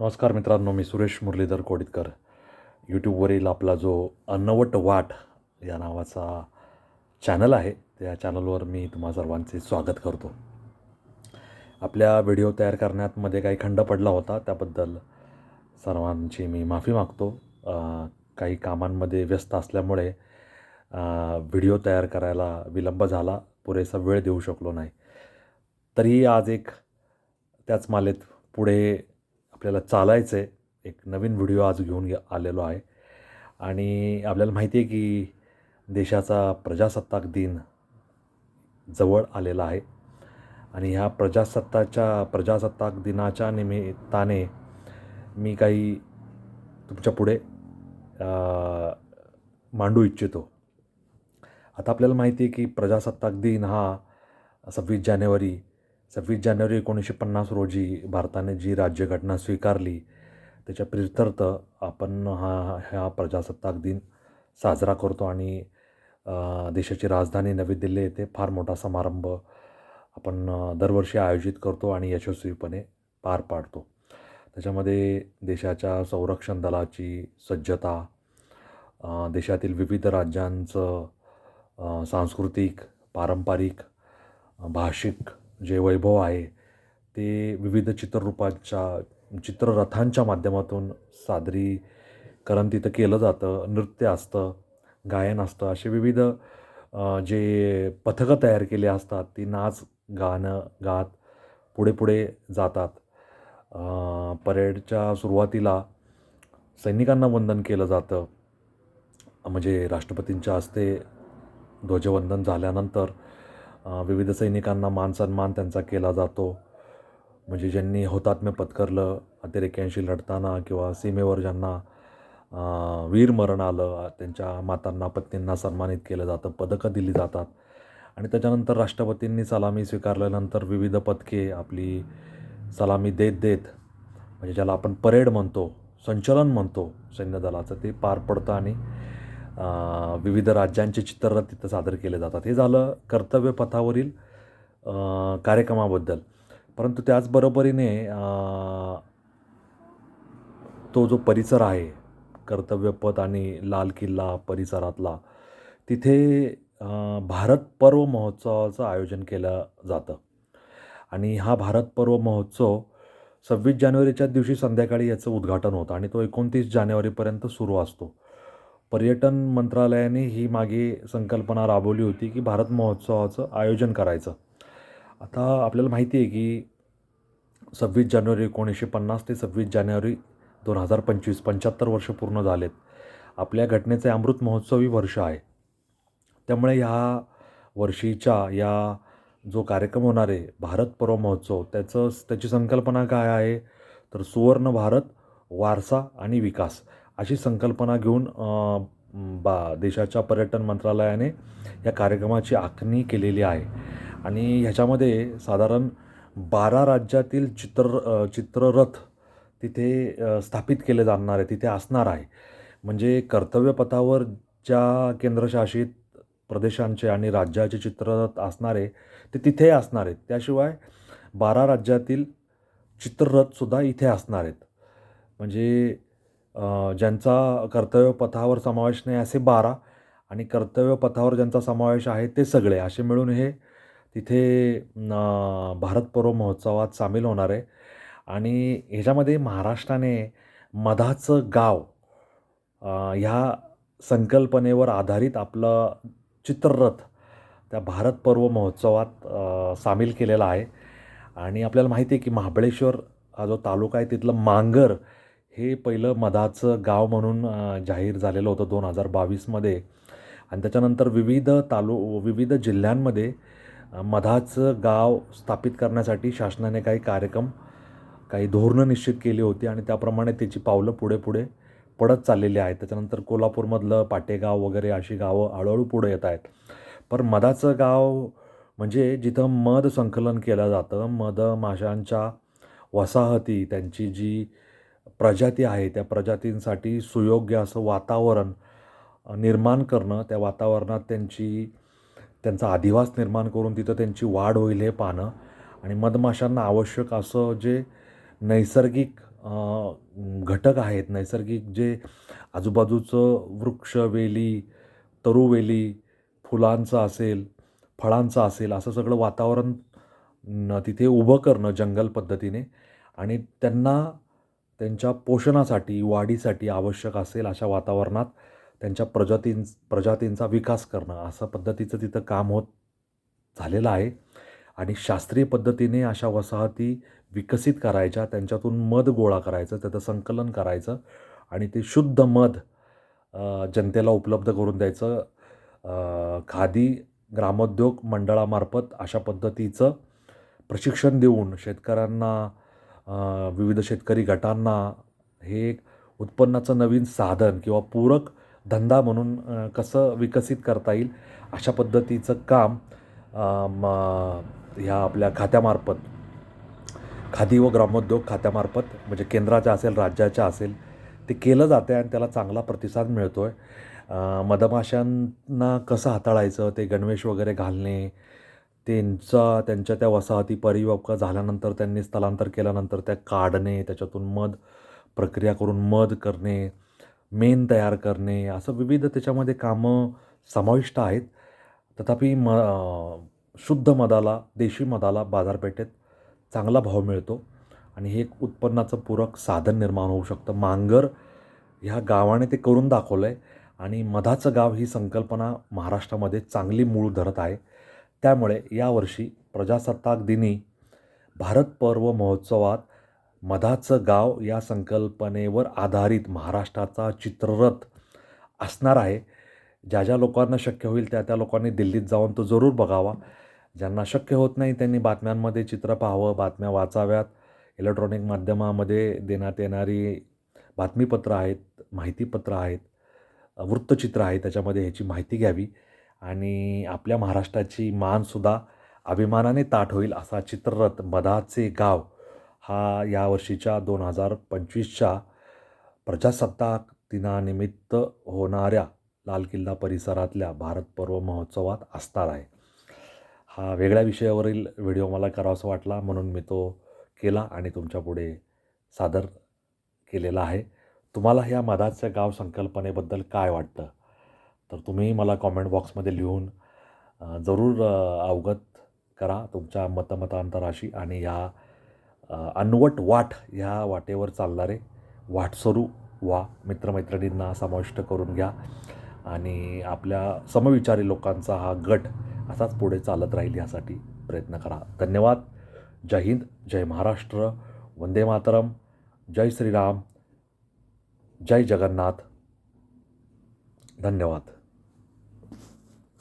नमस्कार मित्रांनो मी सुरेश मुरलीधर कोडितकर. यूट्यूबवरील आपला जो अन्नवट वाट या नावाचा चॅनल आहे त्या चॅनलवर मी तुम्हा सर्वांचे स्वागत करतो. आपल्या व्हिडिओ तयार करण्यात मध्ये काही खंड पडला होता त्याबद्दल सर्वांची मी माफी मागतो. काही कामांमध्ये व्यस्त असल्यामुळे व्हिडिओ तयार करायला विलंब झाला पुरेसा वेळ देऊ शकलो नाही. तरीही आज एक त्याच मालेत पुढे आपल्याला चालायचं आहे एक नवीन व्हिडिओ आज घेऊन आलेलो आहे. आणि आपल्याला माहिती आहे की देशाचा प्रजासत्ताक दिन जवळ आलेला आहे. आणि ह्या प्रजासत्ताच्या प्रजासत्ताक दिनाच्या निमित्ताने मी काही तुमच्यापुढे मांडू इच्छितो. आता आपल्याला माहिती आहे की प्रजासत्ताक दिन हा सव्वीस जानेवारी सव्वीस जानेवारी एकोणीसशे पन्नास रोजी भारताने जी राज्यघटना स्वीकारली त्याच्या प्रित्यर्थ आपण हा ह्या प्रजासत्ताक दिन साजरा करतो आणि देशाची राजधानी नवी दिल्ली येथे फार मोठा समारंभ आपण दरवर्षी आयोजित करतो आणि यशस्वीपणे पार पाडतो. त्याच्यामध्ये देशाच्या संरक्षण दलाची सज्जता देशातील विविध राज्यांचं सांस्कृतिक पारंपरिक भाषिक जे वैभव आहे ते विविध चित्ररूपांच्या चित्ररथांच्या माध्यमातून सादरीकरण तिथं केलं जातं नृत्य असतं गायन असतं असे विविध जे पथकं तयार केली असतात ती नाच गाणं गात पुढे पुढे जातात. परेडच्या सुरुवातीला सैनिकांना वंदन केलं जातं. म्हणजे राष्ट्रपतींच्या हस्ते ध्वजवंदन झाल्यानंतर विविध सैनिकांना मानसन्मान त्यांचा केला जातो. म्हणजे ज्यांनी हौतात्म्य पत्करलं अतिरेक्यांशी लढताना किंवा सीमेवर ज्यांना वीरमरण आलं त्यांच्या मातांना पत्नींना सन्मानित केलं जातं पदकं दिली जातात. आणि त्याच्यानंतर राष्ट्रपतींनी सलामी स्वीकारल्यानंतर विविध पदके आपली सलामी देत देत म्हणजे ज्याला आपण परेड म्हणतो संचलन म्हणतो सैन्यदलाचं ते पार पडतं आणि विविध राज्यांचे चित्ररथ तिथं सादर केले जातात. हे झालं कर्तव्यपथावरील कार्यक्रमाबद्दल. परंतु त्याचबरोबरीने तो जो परिसर आहे कर्तव्यपथ आणि लाल किल्ला परिसरातला तिथे भारत पर्व महोत्सवाचं आयोजन केलं जातं. आणि हा भारत पर्व महोत्सव सव्वीस जानेवारीच्या दिवशी संध्याकाळी याचं उद्घाटन होतं आणि तो एकोणतीस जानेवारीपर्यंत सुरू असतो. पर्यटन मंत्रालयाने ही मागे संकल्पना राबवली होती की भारत महोत्सवाचं आयोजन करायचं. आता आपल्याला माहिती आहे की सव्वीस जानेवारी एकोणीसशे पन्नास ते सव्वीस जानेवारी दोन हजार पंचवीस पंच्याहत्तर वर्ष पूर्ण झालेत. आपल्या घटनेचे अमृत महोत्सवी वर्ष आहे. त्यामुळे ह्या वर्षीच्या या जो कार्यक्रम होणार आहे भारत पर्व महोत्सव त्याचं त्याची संकल्पना काय आहे? तर सुवर्ण भारत वारसा आणि विकास. अशी संकल्पना घेऊन बा देशाच्या पर्यटन मंत्रालयाने या कार्यक्रमाची आखणी केलेली आहे. आणि ह्याच्यामध्ये साधारण बारा राज्यातील चित्र चित्ररथ तिथे स्थापित केले जाणार आहे तिथे असणार आहे. म्हणजे कर्तव्यपथावर ज्या केंद्रशासित प्रदेशांचे आणि राज्याचे चित्ररथ असणारे ते तिथे असणार आहेत. त्याशिवाय बारा राज्यातील चित्ररथसुद्धा इथे असणार आहेत. म्हणजे ज्यांचा कर्तव्यपथावर समावेश नाही असे बारा आणि कर्तव्यपथावर ज्यांचा समावेश आहे ते सगळे. असे मिळून हे तिथे भारतपर्व भारत पर्व महोत्सवात सामील होणार आहे. आणि ह्याच्यामध्ये महाराष्ट्राने मधाचं गाव ह्या संकल्पनेवर आधारित आपलं चित्ररथ त्या भारत पर्व महोत्सवात सामील केलेला आहे. आणि आपल्याला माहिती आहे की महाबळेश्वर हा जो तालुका आहे तिथलं मांगर हे पहिलं मधाचं गाव म्हणून जाहीर झालेलं होतं दोन हजार बावीसमध्ये. आणि त्याच्यानंतर विविध तालु विविध जिल्ह्यांमध्ये मधाचं गाव स्थापित करण्यासाठी शासनाने काही कार्यक्रम काही धोरणं निश्चित केली होती आणि त्याप्रमाणे त्याची पावलं पुढे पुढे पडत चाललेली आहेत. त्याच्यानंतर कोल्हापूरमधलं पाटेगाव वगैरे अशी गावं हळूहळू पुढे येत आहेत. पण मधाचं गाव म्हणजे जिथं मध संकलन केलं जातं मध माशांच्या वसाहती त्यांची जी प्रजाती आहे त्या प्रजातींसाठी सुयोग्य असं वातावरण निर्माण करणं त्या वातावरणात त्यांची त्यांचा अधिवास निर्माण करून तिथं त्यांची वाढ होईल हे पाहणं आणि मधमाशांना आवश्यक असं जे नैसर्गिक घटक आहेत नैसर्गिक जे आजूबाजूचं वृक्ष वेली तरुवेली फुलांचं असेल फळांचं असेल असं सगळं वातावरण तिथे उभं करणं जंगल पद्धतीने आणि त्यांना त्यांच्या पोषणासाठी वाढीसाठी आवश्यक असेल अशा वातावरणात त्यांच्या प्रजातीं प्रजातींचा विकास करणं असं पद्धतीचं तिथं काम होत झालेलं आहे. आणि शास्त्रीय पद्धतीने अशा वसाहती विकसित करायच्या त्यांच्यातून मध गोळा करायचं त्याचं संकलन करायचं आणि ते शुद्ध मध जनतेला उपलब्ध करून द्यायचं. खादी ग्रामोद्योग मंडळामार्फत अशा पद्धतीचं प्रशिक्षण देऊन शेतकऱ्यांना विविध शेतकरी गटांना हे एक उत्पन्नाचं नवीन साधन किंवा पूरक धंदा म्हणून कसं विकसित करता येईल अशा पद्धतीचं काम म ह्या आपल्या खात्यामार्फत खादी व ग्रामोद्योग खात्यामार्फत म्हणजे केंद्राच्या असेल राज्याच्या असेल ते केलं जातं आहे आणि त्याला चांगला प्रतिसाद मिळतो आहे मधमाशांना कसं हाताळायचं ते गणवेश वगैरे घालणे त्यांचा त्यांच्या त्या वसाहती परिपक्व झाल्यानंतर त्यांनी स्थलांतर केल्यानंतर त्या काढणे त्याच्यातून मध प्रक्रिया करून मध करणे मेण तयार करणे असं विविध त्याच्यामध्ये कामं समाविष्ट आहेत. तथापि म शुद्ध मधाला देशी मधाला बाजारपेठेत चांगला भाव मिळतो आणि हे एक उत्पन्नाचं पूरक साधन निर्माण होऊ शकतं. मांगर ह्या गावाने ते करून दाखवलं आहे आणि मधाचं गाव ही संकल्पना महाराष्ट्रामध्ये चांगली मूळ धरत आहे. त्यामुळे यावर्षी प्रजासत्ताक दिनी भारत पर्व महोत्सवात मधाचं गाव या संकल्पनेवर आधारित महाराष्ट्राचा चित्ररथ असणार आहे. ज्या ज्या लोकांना शक्य होईल त्या त्या लोकांनी दिल्लीत जाऊन तो जरूर बघावा. ज्यांना शक्य होत नाही त्यांनी बातम्यांमध्ये चित्र पाहावं बातम्या वाचाव्यात. इलेक्ट्रॉनिक माध्यमामध्ये देण्यात येणारी बातमीपत्रं आहेत माहितीपत्रं आहेत वृत्तचित्र आहे त्याच्यामध्ये ह्याची माहिती घ्यावी. आणि आपल्या महाराष्ट्राची मानसुद्धा अभिमानाने ताठ होईल असा चित्ररथ मधाचे गाव हा यावर्षीच्या दोन हजार पंचवीसच्या प्रजासत्ताक दिनानिमित्त होणाऱ्या लाल किल्ला परिसरातल्या भारत पर्व महोत्सवात असणार आहे. हा वेगळ्या विषयावरील व्हिडिओ मला करावासा वाटला म्हणून मी तो केला आणि तुमच्यापुढे सादर केलेला आहे. तुम्हाला ह्या मधाचं गाव संकल्पनेबद्दल काय वाटतं? तर तुम्ही मला कॉमेंट बॉक्समध्ये लिहून जरूर अवगत करा तुमच्या मतमतांतराशी आणि ह्या अनवट वाट ह्या वाटेवर चालणारे वाटसरू वा मित्रमैत्रिणींना समाविष्ट करून घ्या आणि आपल्या समविचारी लोकांचा हा गट असाच पुढे चालत राहील यासाठी प्रयत्न करा. धन्यवाद. जय हिंद जय महाराष्ट्र. वंदे मातरम. जय श्रीराम. जय जगन्नाथ. धन्यवाद.